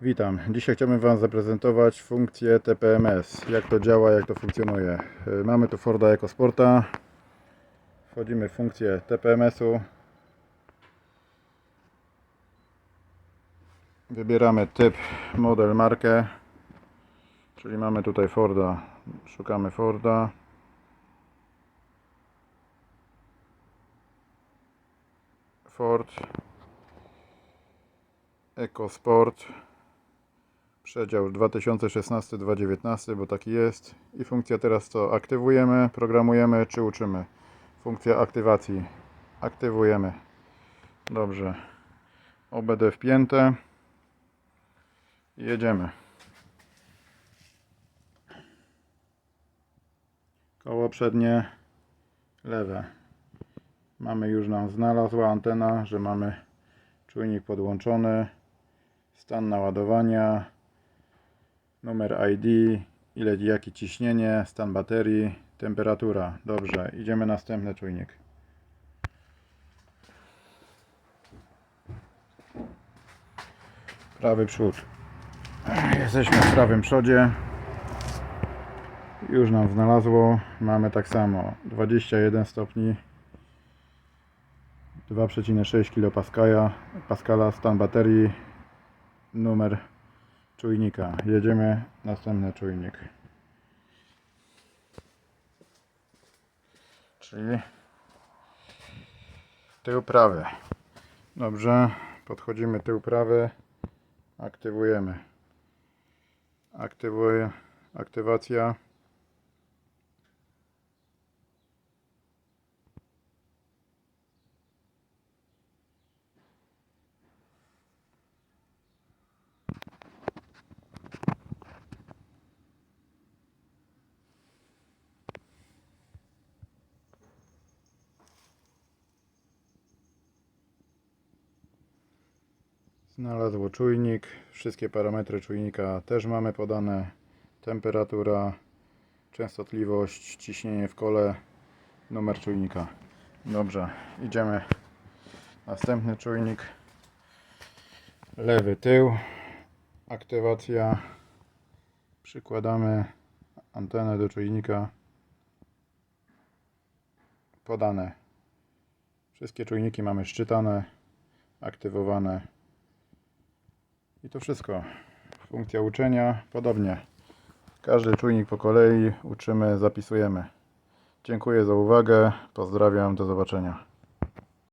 Witam. Dzisiaj chciałbym Wam zaprezentować funkcję TPMS. Jak to działa, jak to funkcjonuje. Y, Mamy tu Forda EcoSporta. Wchodzimy w funkcję TPMS-u. Wybieramy typ, model, markę. Czyli mamy tutaj Forda. Szukamy Forda. Ford EcoSport przedział 2016-2019, bo taki jest. I funkcja teraz to aktywujemy, programujemy czy uczymy? Funkcja aktywacji aktywujemy. Dobrze. OBD wpięte. Jedziemy. Koło przednie lewe. Mamy już nam znalazła antena, że mamy czujnik podłączony. Stan naładowania, numer ID, ile jakie ciśnienie, stan baterii, temperatura. Dobrze, idziemy następny czujnik. Prawy przód. Jesteśmy w prawym przodzie. Już nam znalazło. Mamy tak samo 21 stopni 2,6 kPa Pascala stan baterii numer czujnika. Jedziemy następny czujnik. Czyli tył prawy. Dobrze podchodzimy tył prawy aktywujemy. Aktywuję aktywacja Znalazło czujnik. Wszystkie parametry czujnika też mamy podane. Temperatura, częstotliwość, ciśnienie w kole, numer czujnika. Dobrze, idziemy. Następny czujnik. Lewy tył. Aktywacja. Przykładamy antenę do czujnika. Podane. Wszystkie czujniki mamy szczytane, aktywowane. I to wszystko. Funkcja uczenia, podobnie. Każdy czujnik po kolei uczymy, zapisujemy. Dziękuję za uwagę. Pozdrawiam, do zobaczenia.